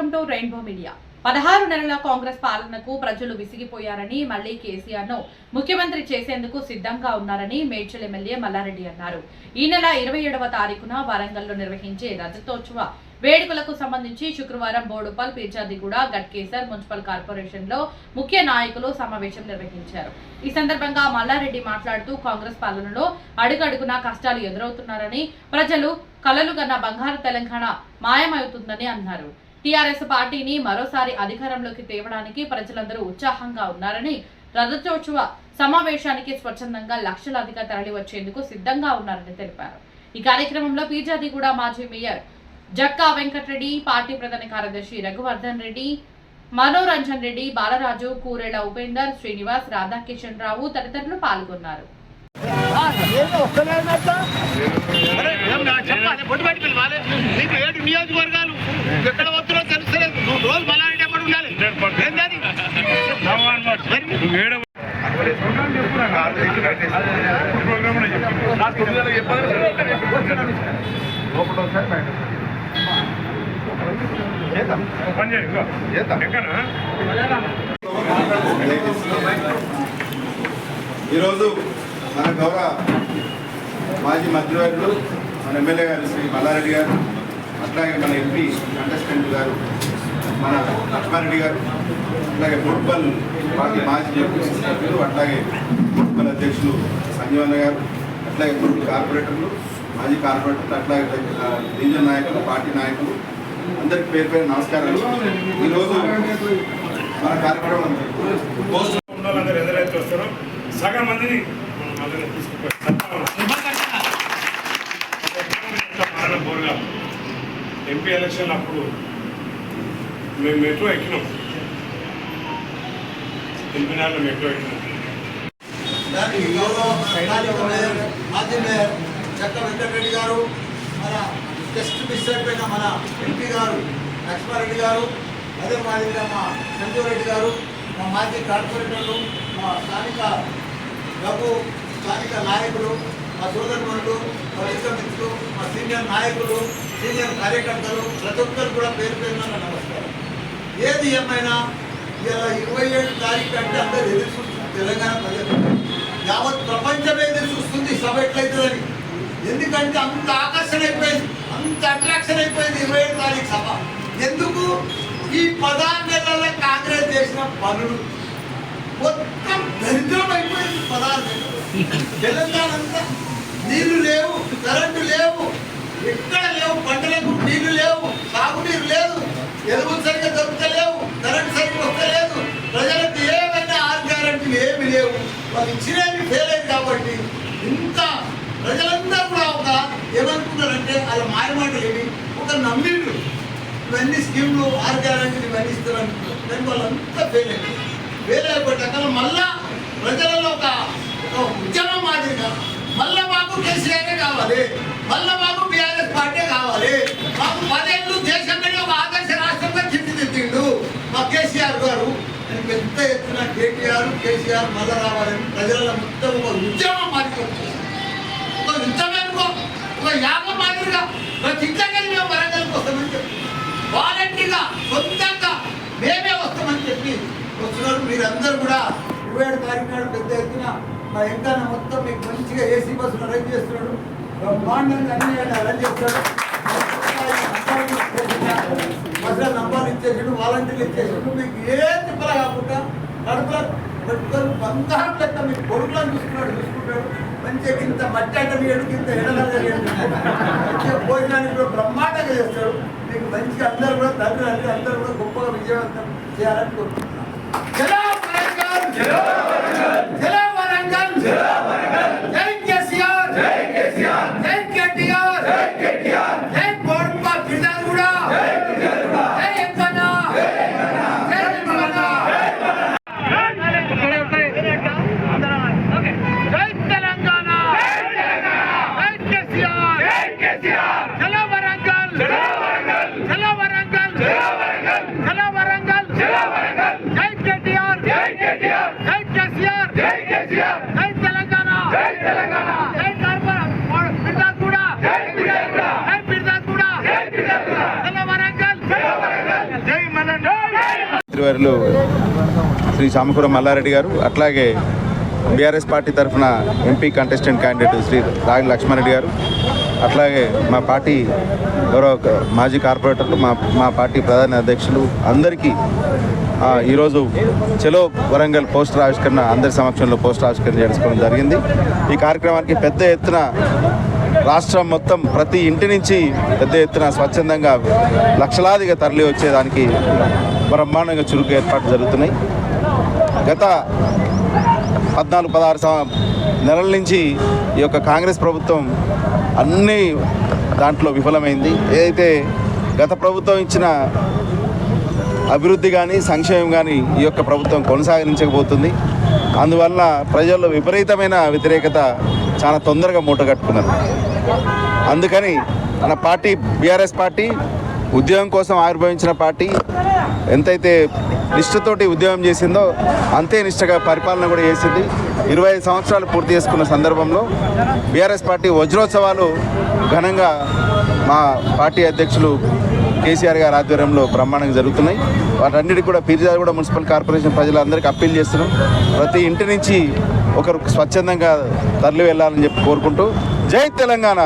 Welcome to rainbow media. పదహారు నెలల కాంగ్రెస్ పాలనకు ప్రజలు విసిగిపోయారని మళ్ళీ కేసీఆర్ను ముఖ్యమంత్రి చేసేందుకు సిద్ధంగా ఉన్నారని మేడ్చల్ ఎమ్మెల్యే మల్లారెడ్డి అన్నారు. ఈ నెల ఇరవై ఏడవ తారీఖున వరంగల్లో నిర్వహించే రజతోత్సవ వేడుకలకు సంబంధించి శుక్రవారం బోడుపల్ పీర్చాదిగూడ గట్కేసర్ మున్సిపల్ కార్పొరేషన్లో ముఖ్య నాయకులు సమావేశం నిర్వహించారు. ఈ సందర్భంగా మల్లారెడ్డి మాట్లాడుతూ కాంగ్రెస్ పాలనలో అడుగడుగునా కష్టాలు ఎదురవుతున్నారని ప్రజలు కలలుగన్న బంగారు తెలంగాణ మాయమవుతుందని అన్నారు. టీఆర్ఎస్ పార్టీని మరోసారి అధికారంలోకి తేవడానికి ప్రజలందరూ ఉత్సాహంగా ఉన్నారని రథోత్సవ సమావేశానికి స్వచ్ఛందంగా లక్షలాదిగా తరలి వచ్చేందుకు సిద్ధంగా ఉన్నారని తెలిపారు. ఈ కార్యక్రమంలో పీజాదిగూడ మాజీ మేయర్ జక్కా వెంకటరెడ్డి పార్టీ ప్రధాన కార్యదర్శి రఘువర్ధన్ రెడ్డి మనోరంజన్ రెడ్డి బాలరాజు కూరెళ్ళ ఉపేందర్ శ్రీనివాస్ రాధాకిషన్ రావు తదితరులు పాల్గొన్నారు. నియోజకవర్గాలు. మరి ఈరోజు మన గౌరవ మాజీ మంత్రివర్యులు మన ఎమ్మెల్యే గారు శ్రీ మల్లారెడ్డి గారు అట్లాగే మన ఎంపీ కంటెస్టెంట్ గారు మన లక్ష్మారెడ్డి గారు అట్లాగే ఫుట్బాల్ పార్టీ మాజీ జడ్పీ సభ్యులు అట్లాగే మన అధ్యక్షులు సంజీవన్న గారు అట్లాగే ఫుడ్ కార్పొరేటర్లు మాజీ కార్పొరేటర్లు అట్లాగే ఆ, డివిజన్ నాయకులు పార్టీ నాయకులు అందరికి పేరు పేరు నమస్కారాలు. ఈరోజు మన కార్యక్రమం పోస్ట్ ఉండాలందరూ ఎదురైతే వస్తారో సగం మందిని ఎంపీ ఎలక్షన్ అప్పుడు మేము మెట్రో ఎక్కినాం? ఎంపీ నాలుగు మెట్రో గౌరవ చక్క వెంకటరెడ్డి గారు మన టెస్ట్ మిస్ అయిపోయిన మన ఎంపీ గారు లక్ష్మారెడ్డి గారు అదే మాదిరిగా మా సంజీవ్ రెడ్డి గారు మా మాజీ కార్పొరేటర్లు మా స్థానిక రఘు స్థానిక నాయకులు మా సోదరులు పత్రిక మిత్రులు మా సీనియర్ నాయకులు సీనియర్ కార్యకర్తలు ప్రతి ఒక్కరు కూడా పేరు పేరున నమస్కారం. ఏది ఏమైనా ఇలా ఇరవై ఏడు తారీఖు అంటే అందరూ ఎదురు చూస్తుంది తెలంగాణ ప్రజలు. యావత్ ప్రపంచమే ఎదురు చూస్తుంది సభ ఎట్లయితుందని. ఎందుకంటే అంత ఆకర్షణ అయిపోయింది అంత అట్రాక్షన్ అయిపోయింది ఇరవై ఏడు తారీఖు సభ. ఎందుకు? ఈ పదహారు నెలల కాంగ్రెస్ చేసిన పనులు మొత్తం దరిద్రం అయిపోయింది పదహారు తెలంగాణ అంతా నీళ్ళు లేవు కరెంటు లేవు ఎక్కడ లేవు పంటలకు నీళ్ళు లేవు సాగునీరు లేదు ఎరువులు సరిగ్గా దొరుకుతలేవు కరెంటు సరిగ్గా వస్తలేదు ప్రజలకు ఏమైనా ఆరు గ్యారంటీలు ఏమి వారు వాళ్ళు ఇచ్చినవి ఫెయిల్ అయింది కాబట్టి ఇంత ప్రజలందరూ కూడా ఒక ఏమనుకున్నారంటే వాళ్ళ మాయమాటలు ఏమి ఒక నమ్మిండ్రు ఇవన్నీ స్కీమ్లు ఆరు గ్యారంటీలు ఇవన్నీ ఇస్తారనుకున్నారు దాని వాళ్ళంతా ఫెయిల్ అయింది ఫెయిల్ అయిపోయాక మళ్ళా ప్రజలలో ఒక ఒక ఉద్యమం మాదిరిగా మళ్ళా మాకు కేసీఆర్ కావాలి మళ్ళా మాకు బీఆర్ఎస్ పార్టీ కావాలి మాకు పదేళ్ళు దేశంలోనే ఒక ఆదర్శ రాష్ట్రంగా తీర్చిదిద్దిండు మా కేసీఆర్ గారు అని పెద్ద ఎత్తున కేటీఆర్ కేసీఆర్ మళ్ళా రావాలని ప్రజల మొత్తం ఒక ఉద్యమం మారిపోతుంది ఒక యుద్ధం అనుకో ఒక యాగం మాదిరిగా. ప్రతి ఇంట్లోకి మేము వరంగల్కి వస్తామని చెప్పి. వాలంటీర్గా సొంతంగా మేమే వస్తామని చెప్పి వస్తున్నారు. మీరందరూ కూడా ఇరవై ఏడు తారీఖు నాడు పెద్ద ఎత్తున మా ఎంకన్న మొత్తం మీకు మంచిగా ఏసీ బస్సులు అరేంజ్ చేస్తున్నాడు. బ్రహ్మాండంగా అన్ని అరేంజ్ చేస్తాడు బస్సుల నంబర్లు ఇచ్చేసాడు వాలంటీర్లు ఇచ్చేసాడు. మీకు ఏ తిప్పల కాకుండా కడుపులో పెట్టుకొని బంగారం లెక్క మీ కొడుకులను చూసుకున్నాడు చూసుకుంటాడు. మంచిగా ఇంత మట్టి అంటే ఇంత ఎడలగా మంచిగా భోజనానికి కూడా బ్రహ్మాండంగా చేస్తాడు. మీకు మంచిగా అందరూ కూడా తండ్రి తండ్రి అందరూ కూడా గొప్పగా విజయవంతం చేయాలని కోరుకుంటున్నాను జై వరంగల్ జై వరంగల్ జై కేసీఆర్ జై కేసీఆర్ జై కేటీఆర్ జై కేటీఆర్ జై బోర్పా కిర్దార్గూడ జై కిర్దార్గూడ జై ఎంకన్న జై ఎంకన్న జై ఎంకన్న జై తెలంగాణ జై కేసీఆర్ జై కేసీఆర్ చలో వరంగల్ చలో వరంగల్ చలో వరంగల్ చలో వరంగల్ చలో వరంగల్ చలో వరంగల్ జై కేటీఆర్ జై కేటీఆర్ జై కేసీఆర్ మంత్రివర్యులు శ్రీ చామకూర మల్లారెడ్డి గారు అట్లాగే బీఆర్ఎస్ పార్టీ తరఫున MP contestant candidate Shri Ragi Lakshmareddy గారు అట్లాగే మా పార్టీ గౌరవ మాజీ కార్పొరేటర్లు మా మా పార్టీ ప్రధాన అధ్యక్షులు అందరికీ ఈరోజు చెలో వరంగల్ పోస్టర్ ఆవిష్కరణ అందరి సమక్షంలో పోస్టర్ ఆవిష్కరణ చేసుకోవడం జరిగింది. ఈ కార్యక్రమానికి పెద్ద ఎత్తున రాష్ట్రం మొత్తం ప్రతి ఇంటి నుంచి పెద్ద ఎత్తున స్వచ్ఛందంగా లక్షలాదిగా తరలి వచ్చేదానికి బ్రహ్మాండంగా చురుకు ఏర్పాట్లు జరుగుతున్నాయి. గత పద్నాలుగు పదహారు నెలల నుంచి ఈ యొక్క కాంగ్రెస్ ప్రభుత్వం అన్ని దాంట్లో విఫలమైంది. ఏదైతే గత ప్రభుత్వం ఇచ్చిన అభివృద్ధి కానీ సంక్షేమం కానీ ఈ యొక్క ప్రభుత్వం కొనసాగించకపోతుంది. అందువల్ల ప్రజల్లో విపరీతమైన వ్యతిరేకత చాలా తొందరగా మూటగట్టుకున్నది. అందుకని మన పార్టీ బీఆర్ఎస్ పార్టీ ఉద్యోగం కోసం ఆవిర్భవించిన పార్టీ ఎంతైతే నిష్ఠతోటి ఉద్యోగం చేసిందో అంతే నిష్ఠగా పరిపాలన కూడా చేసింది. ఇరవై ఐదు సంవత్సరాలు పూర్తి చేసుకున్న సందర్భంలో బీఆర్ఎస్ పార్టీ వజ్రోత్సవాలు ఘనంగా మా పార్టీ అధ్యక్షులు కేసీఆర్ గారి ఆధ్వర్యంలో బ్రహ్మాండంగా జరుగుతున్నాయి. వాటన్నిటికీ కూడా పీర్జాగూడ మున్సిపల్ కార్పొరేషన్ ప్రజలందరికీ అప్పీల్ చేస్తున్నాం. ప్రతి ఇంటి నుంచి ఒకరు స్వచ్ఛందంగా తరలి వెళ్ళాలని చెప్పి కోరుకుంటూ జై తెలంగాణ!